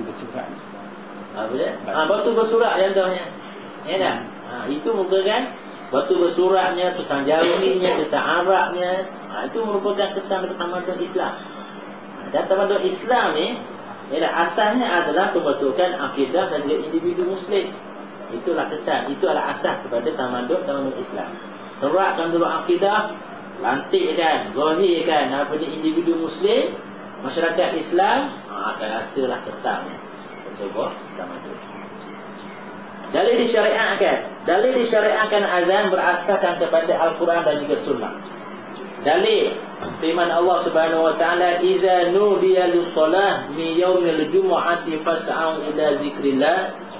Batu bersurat Apa dia? Ha, batu bersurat contohnya. Ya tak? Ha, itu merupakan batu bersuratnya, tentang jauhinya, tentang Arabnya. Ha, itu merupakan kesan tamadun Islam. Dan tamadun Islam ni, ya tak? asalnya adalah pembentukan akidah dan juga individu Muslim. Itulah kesan. Itu adalah asas kepada tamadun tamadun Islam. Terakkan dulu akidah, lantik kan, zahir kan, apa ni individu Muslim, masyarakat Islam, ha, akan rasalah kesannya. Sebuah tamadun. Dalil disyariatkan. Dalil disyariatkan azan berasaskan kepada Al-Quran dan juga Sunnah. Dalil firman Allah Subhanahu wa taala idza nudiya lis-shalah min yaumil jumu'ati fas'au ila zikrillah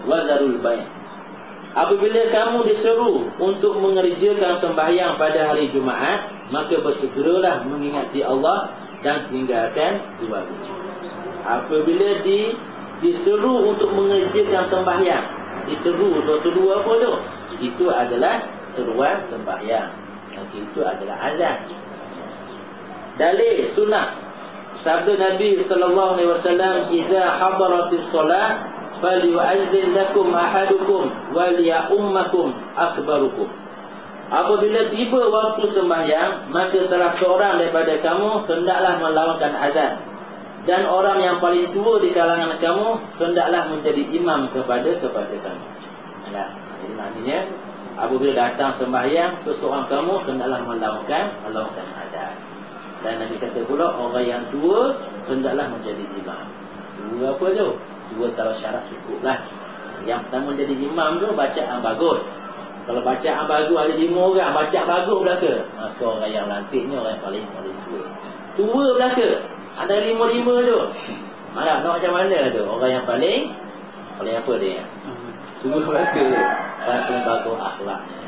wa dzarul bai'. Apabila kamu diseru untuk mengerjakan sembahyang pada hari Jumaat, maka bersegeralah mengingati Allah dan tinggalkan dua Apabila di diseru untuk mengerjakan sembahyang, diseru seru apa tu? Itu adalah seruan sembahyang. Itu adalah azan. Dalil sunnah sabda Nabi sallallahu alaihi wasallam idza hadaratis solat falyu'azzin lakum ahadukum wal ya'ummakum akbarukum Apabila tiba waktu sembahyang maka salah seorang daripada kamu hendaklah melakukan azan dan orang yang paling tua di kalangan kamu hendaklah menjadi imam kepada kepada kamu. Nah, ini maknanya apabila datang sembahyang seseorang kamu hendaklah melakukan melakukan azan. Dan Nabi kata pula orang yang tua hendaklah menjadi imam. Dua apa tu? Dua kalau syarat cukuplah. Yang pertama jadi imam tu bacaan bagus. Kalau bacaan bagus ada lima orang, baca bagus belaka. Maka orang yang lantik ni orang yang paling paling tua. Tua belaka. Ada lima-lima tu. Malah nak macam mana tu? Orang yang paling paling apa dia? Tua belaka. Orang paling bagus akhlaknya.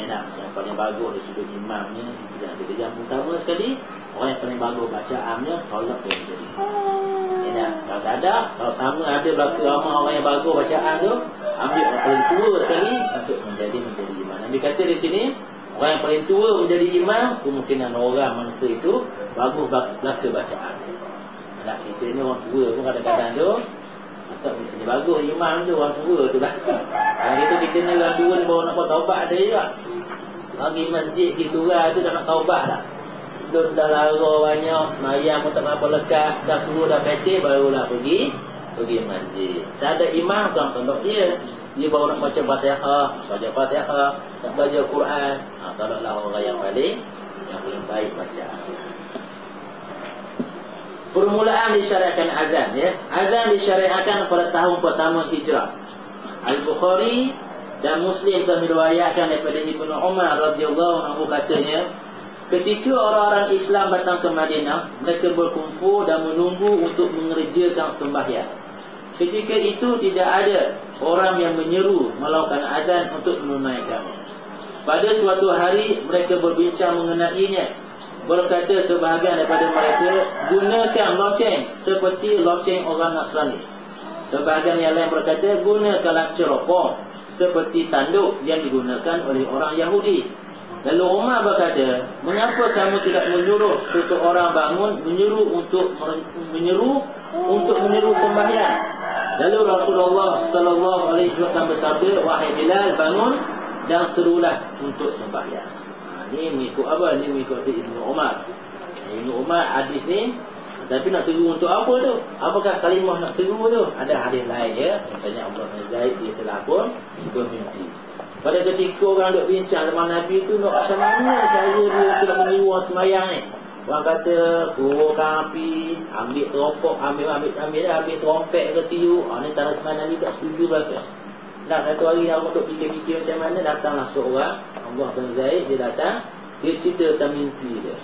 Enak. Yang paling bagus dia sudut imam ni. Yang yang pertama sekali, orang yang paling bagus bacaannya, tolak dia jadi. Enak. Kalau tak ada, kalau sama ada belaka ramai orang yang bagus bacaan tu, ambil orang paling tua sekali untuk menjadi menjadi imam. Nabi kata di sini orang yang paling tua menjadi imam kemungkinan orang manusia itu bagus belaka bacaan. Nak kita ni orang tua pun kadang-kadang tu tak mesti bagus imam tu orang tua tu lah. Hari itu kita ni orang tua ni baru nak buat taubat ada juga. Bagi masjid di luar tu dah nak taubat lah. Belum dah lara banyak, semayang pun tak apa lekat, dah suruh dah petih barulah pergi pergi masjid. Tak ada imam tuan tolak dia. Dia baru nak baca Fatihah, baca Fatihah, nak baca Quran. Ha, tolaklah orang yang paling yang paling baik baca. Permulaan disyariatkan azan ya. Azan disyariatkan pada tahun pertama Hijrah. Al-Bukhari dan Muslim telah meriwayatkan daripada Ibnu Umar radhiyallahu anhu katanya, ketika orang-orang Islam datang ke Madinah, mereka berkumpul dan menunggu untuk mengerjakan sembahyang. Ketika itu tidak ada orang yang menyeru melakukan azan untuk menunaikan. Pada suatu hari mereka berbincang mengenainya. Berkata sebahagian daripada mereka gunakan loceng seperti loceng orang Nasrani. Sebahagian yang lain berkata gunakanlah ceropong seperti tanduk yang digunakan oleh orang Yahudi. Lalu Umar berkata, mengapa kamu tidak menyuruh seseorang bangun menyeru untuk menyeru untuk menyeru sembahyang? Lalu Rasulullah sallallahu alaihi wasallam bersabda, "Wahai Bilal, bangun dan serulah untuk sembahyang." Ini mengikut apa? Ini mengikut Ibnu Umar. Ibnu Umar hadis ni tapi nak teru untuk apa tu? Apakah kalimah nak teru tu? Ada hadis lain ya. Misalnya Allah bin Zaid dia telah pun bermimpi. Pada ketika orang duk bincang dengan Nabi tu nak macam mana cara dia sudah meniru semayang ni? Orang kata, kurangkan api, ambil teropok, ambil, ambil, ambil, ambil terompet ke tiu. Ha, ni tak rasa Nabi tak setuju. Dah satu hari aku duk fikir-fikir macam mana, datanglah seorang, Allah bin Zaid, dia datang, dia cerita tentang mimpi dia.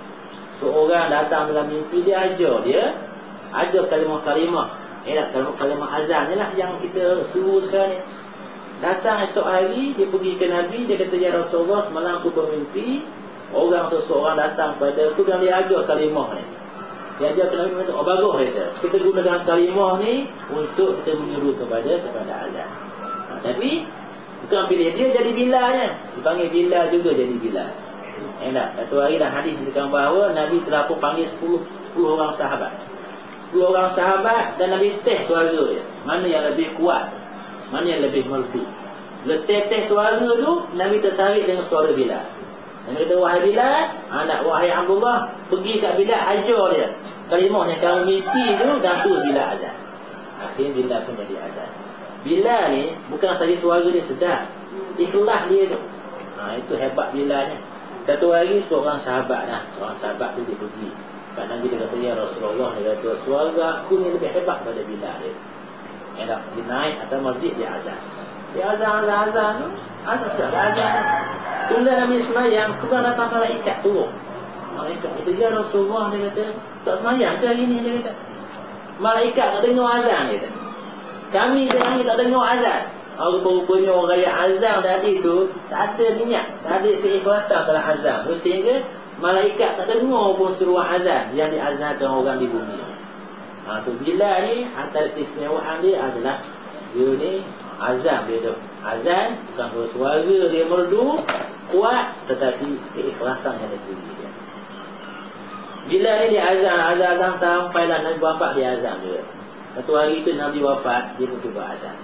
Seorang datang dalam mimpi dia, ajar dia, ajar kalimah-kalimah. Eh kalimah-kalimah azan ni lah yang kita suruh sekarang ni. Datang esok hari, dia pergi ke Nabi, dia kata, Ya Rasulullah, semalam aku bermimpi, orang seseorang datang pada aku dan dia ajar kalimah ni. Dia ajar kalimah ni, oh bagus kata. Kita gunakan kalimah ni untuk kita menyeru kepada kepada azan. Tapi, bukan pilih dia jadi bilanya. Dipanggil bila juga jadi bila. Tak, satu hari dah hadis dikatakan bahawa Nabi telah pun panggil 10, 10 orang sahabat. dua orang sahabat dan Nabi teh suara dia. Mana yang lebih kuat? Mana yang lebih merdu? Letih-teh suara tu, Nabi tertarik dengan suara Bilal. Nabi kata, wahai Bilal, anak wahai Abdullah, pergi kat Bilal, ajar dia. Kalimah yang kamu mimpi tu, dan tu Bilal ada. Akhirnya Bilal pun jadi ada. Bilal ni, bukan saja suara dia sedap. Ikhlas dia tu. Ha, itu hebat Bilal ni. Satu hari, seorang sahabat lah. Seorang sahabat tu dia pergi. Kat Nabi dia kata, ya Rasulullah, dia kata, suara aku ni lebih hebat pada Bilal dia. Tak, dia naik atas masjid, dia azan. Dia azan, azan, azan. Azan, azan, azan. Tunggu Nabi semayang, kemudian datang malaikat turun. Malaikat kata, ya Rasulullah, dia kata, tak semayang ke hari ni, dia kata. Malaikat tak dengar azan, dia kata. Kami sekarang tak dengar azan. Rupa-rupanya orang raya azam tadi tu Tak ada minyak Tak ada keikhlasan dalam azam Sehingga Malaikat tak dengar pun seruan azan Yang diazankan orang di bumi. Ha, tu Bila ni Antara keistimewaan dia adalah Dia ni Azam dia tu. Azan Bukan suara dia merdu Kuat Tetapi keikhlasan yang ada diri dia. Bila ni dia azan Azan-azan sampailah Nabi wafat dia azan dia Satu hari tu Nabi wafat Dia pun cuba azan.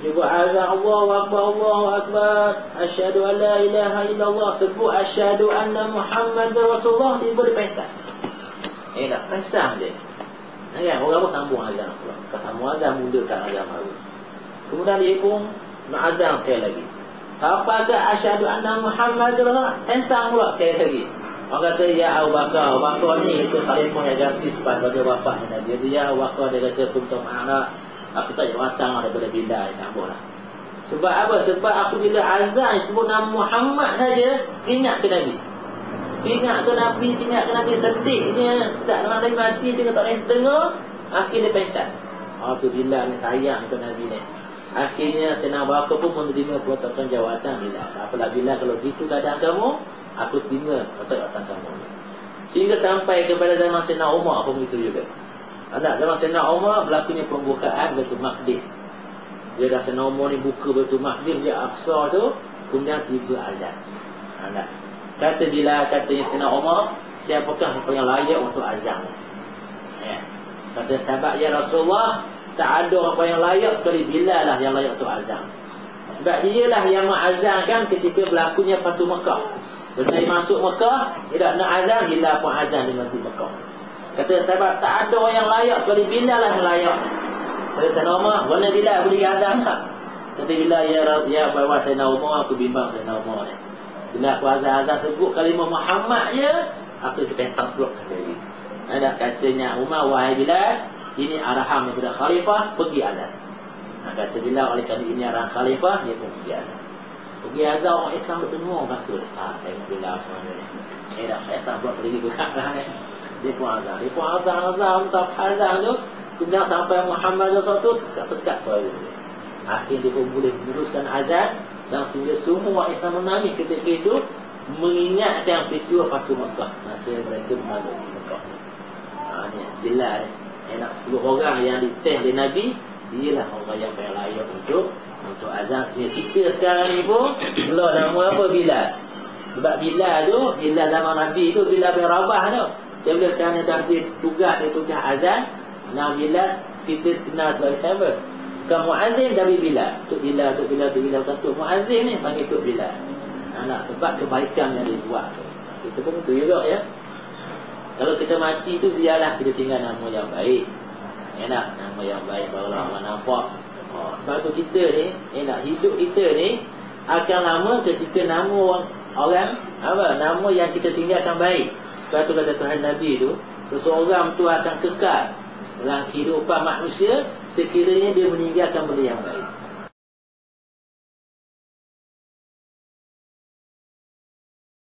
Sebut azan Allah Akbar Allah Akbar Asyadu an la ilaha illallah Sebut asyadu anna Muhammad Rasulullah Dia boleh pesta. Eh tak pesta dia. Ya, orang pun sambung azan pula. Kalau sambung azan mundurkan azan baru. Kemudian dia pun Nak azan sekali lagi. Apa ke asyadu anna Muhammad Rasulullah Tentang pula sekali lagi Orang kata ya Abu Bakar Abu Bakar ni itu kalimah yang ganti Sebab pada bapaknya Dia dia Abu Bakar dia kata Kuntum anak Aku tak jawatan daripada bila Tak lah. Sebab apa? Sebab aku bila azan sebut nama Muhammad saja Ingat ke Nabi? Ingat ke Nabi, ingat ke Nabi? Detiknya Tak nak Nabi mati Dia tak boleh dengar Akhirnya Oh tu bila ni sayang ke Nabi ni? Akhirnya Sena Baka pun menerima protokol jawatan bila. Apalah bila kalau gitu keadaan kamu Aku terima protokol jawatan kamu Sehingga sampai kepada zaman Sena Umar pun itu juga ada dalam Sayyidina Umar berlakunya pembukaan Betul Maqdis. Dia dah Sayyidina Umar ni buka Betul Maqdis dia aksa tu kemudian tiba azan. Ada. Kata bila katanya Sayyidina Umar siapakah yang layak untuk azan? Ya. Kata sahabat ya Rasulullah tak ada apa yang layak kecuali Bilal lah yang layak untuk azan. Sebab dia lah yang mengazankan ketika berlakunya Fatu Mekah. Bila masuk Mekah, dia tak nak azan, Bilal pun azan di Masjid Mekah. Kata sahabat, tak ada orang yang layak kecuali Bilal lah yang layak. Kata Sayyidina Umar, mana Bilal boleh azam tak? Kata Bilal, ya, ya bawa Sayyidina Umar, aku bimbang Sayyidina Umar ni. Bila aku azam-azam sebut kalimah Muhammad je, aku blok kali. Ada katanya Umar, wahai Bilal, ini arahan daripada khalifah, pergi azam. Nah, kata Bilal, oleh kerana ini arahan khalifah, dia pun pergi azam. Pergi azam, orang Islam bertemu, kata, ah, tengok Bilal sebenarnya. Eh dah, saya tak buat pergi buka lah ni dia pun azan. Dia pun azan, azan, tak azan tu. Kemudian sampai Muhammad tu, tak pekat suara dia. Akhirnya dia pun boleh meneruskan azan. Dan sehingga semua Islam menangis ketika itu, mengingatkan peristiwa Fatu Makkah. Masa mereka menangis di Makkah. Ha, ni, jelas. Enak 10 orang yang diteh di Nabi, ialah orang yang paling layak untuk untuk azan. Ya, kita sekarang ni pun, belum nama apa Bilal. Sebab Bilal tu, Bilal zaman Nabi tu, Bilal bin Rabah tu. Dia bila kerana dah dia tugas dia tugas azan Nah bila kita kenal sebagai siapa Bukan muazzin dari bila Tu bila, tu bila, tu bila Tu muazzin ni panggil tu bila Anak sebab kebaikan yang dia buat Kita pun itu juga ya Kalau kita mati tu biarlah kita tinggal nama yang baik Enak nama yang baik barulah orang nampak. Oh, Sebab tu kita ni Enak hidup kita ni Akan lama ketika nama orang Orang apa Nama yang kita tinggalkan baik. Sebab tu kata Tuhan Nabi tu Seseorang tu akan kekal Dalam kehidupan manusia Sekiranya dia meninggalkan benda yang baik